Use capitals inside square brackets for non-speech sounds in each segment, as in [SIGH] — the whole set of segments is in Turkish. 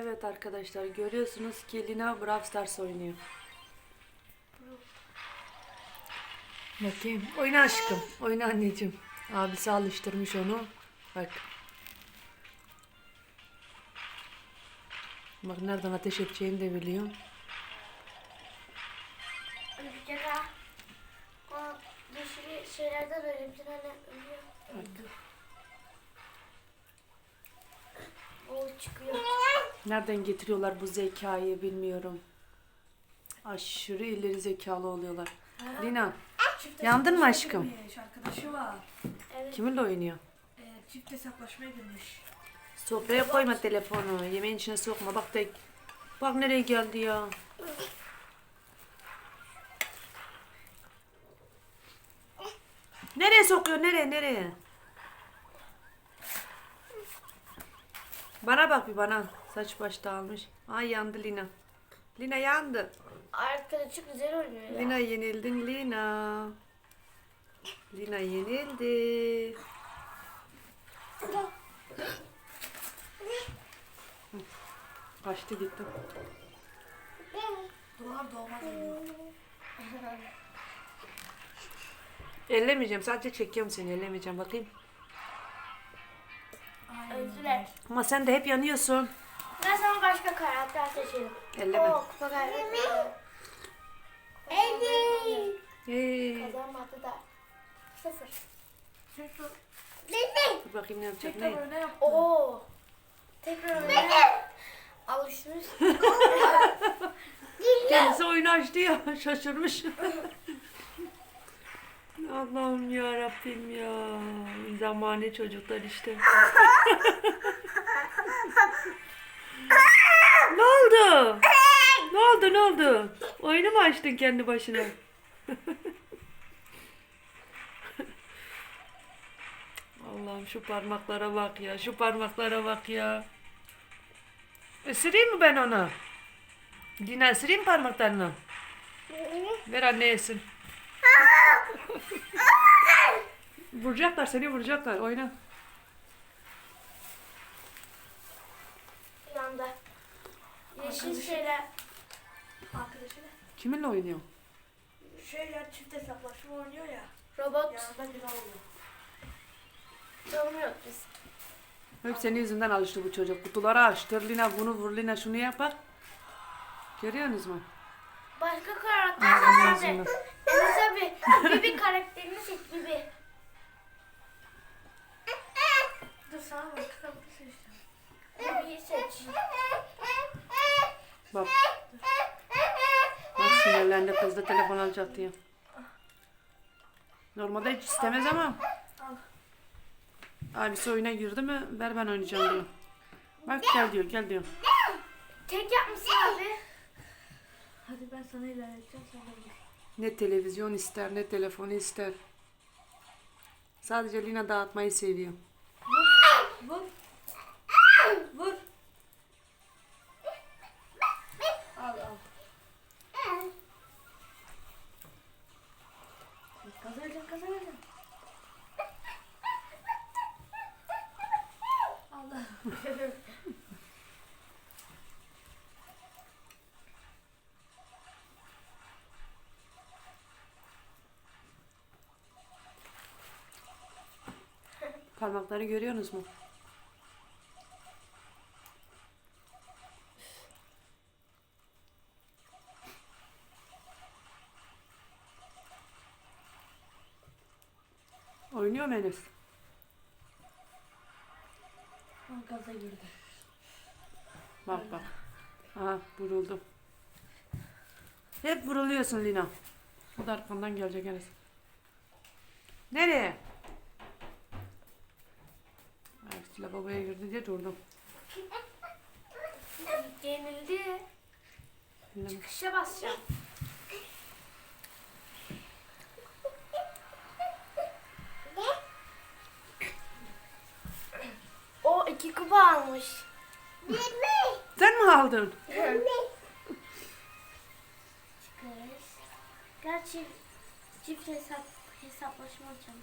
Evet arkadaşlar görüyorsunuz ki Lina Brawl Stars oynuyor. Bakayım. Oyna aşkım. Oyna anneciğim. Abisi alıştırmış onu. Bak. Bak nereden ateş edeceğini de biliyor. Bir kere o dişli şeylerden öyle bir tane ölüyor. Bak. O çıkıyor. Nereden getiriyorlar bu zekayı bilmiyorum. Aşırı ileri zekalı oluyorlar. Lina Çift Yandın mı hesaplaşmaya aşkım? girmiş, Arkadaşı var. Evet. kiminle oynuyor? Ee, çift hesaplaşmaya girmiş. Sofraya koyma telefonu. Yemeğin içine sokma. Bak tek. Bak nereye geldi ya. Nereye sokuyor? Nereye? Nereye? Bana bak bir bana. Saç baş dağılmış. Ay yandı Lina. Lina yandı. Arkadaşı güzel oynuyor ya. Lina yenildin Lina. Lina yenildi. Kaçtı gitti. Doğar doğmaz ölüyor. Ellemeyeceğim. Sadece çekiyorum seni. Ellemeyeceğim. Bakayım. Öldüler. Ama sen de hep yanıyorsun. Ben sana başka karakter seçelim. Elleme. Oo, kupa karakter. Evet. Hey. Kazanmadı da. Sıfır. Dur bakayım ne yapacak. Tekrar Ne? Oo. Tekrar öyle. Alışmış. [LAUGHS] Kendisi oyunu açtı ya. [LAUGHS] Şaşırmış. [LAUGHS] Allah'ım ya Rabbim ya. Zamane çocuklar işte. ne oldu? Ne oldu ne oldu? Oyunu mu açtın kendi başına? Allah'ım şu parmaklara bak ya. Şu parmaklara bak ya. Isırayım mı ben onu? Dina ısırayım parmaklarını. Ver anne yesin. Vuracaklar seni vuracaklar. Oyna. Yanda. Yeşil şeyler. Kiminle oynuyor? Şeyler çift hesaplaşma oynuyor ya. Robot. Yanında biri oluyor. Tanımıyoruz biz. Hep senin yüzünden alıştı bu çocuk. Kutuları açtır. Lina bunu vur. Lina şunu yap bak. Görüyorsunuz mu? Başka karakter yüzünden. Abi. Bibi karakterini seç Bibi. Dur sana seçtim. Bibi'yi seç. Bak. Bak sinirlendi kız da telefon alacak diye. Normalde hiç istemez ama. Abisi oyuna girdi mi ver ben oynayacağım diyor. Bak gel diyor gel diyor. Tek yapmışsın abi. Hadi ben sana ilerleteceğim sen de vur. Ne televizyon ister ne telefonu ister. Sadece Lina dağıtmayı seviyor. Vur. Vur. Al al. Kazanacaksın kazanacaksın. Allah. [LAUGHS] Parmakları görüyorsunuz mu? Oynuyor mu Enes? Gaza girdi. Bak bak. Aha vuruldu. Hep vuruluyorsun Lina. O da arkandan gelecek Enes. Nereye? Ay, lavaboya girdi diye durdum. Yenildi. Lina- Kışa basacağım. O iki kupa almış. Sen mi aldın? Çıkarız. Gerçi çift hesap hesaplaşma alacağım.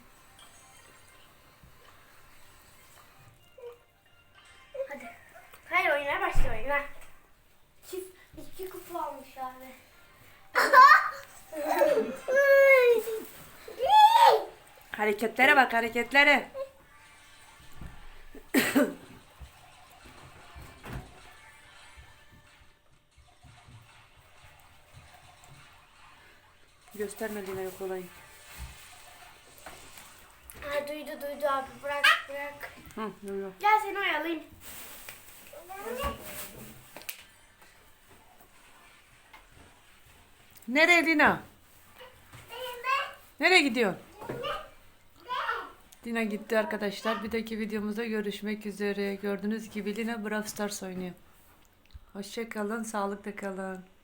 Hareketlere bak hareketlere. [COUGHS] Gösterme Lina'ya kolayı. Ha duydu duydu abi bırak bırak. Hı, yok yok. Gel seni oyalayayım. Nereye Lina? Nereye gidiyorsun? Lina gitti arkadaşlar. Bir dahaki videomuzda görüşmek üzere. Gördüğünüz gibi Lina Brawl Stars oynuyor. Hoşçakalın, sağlıkla kalın.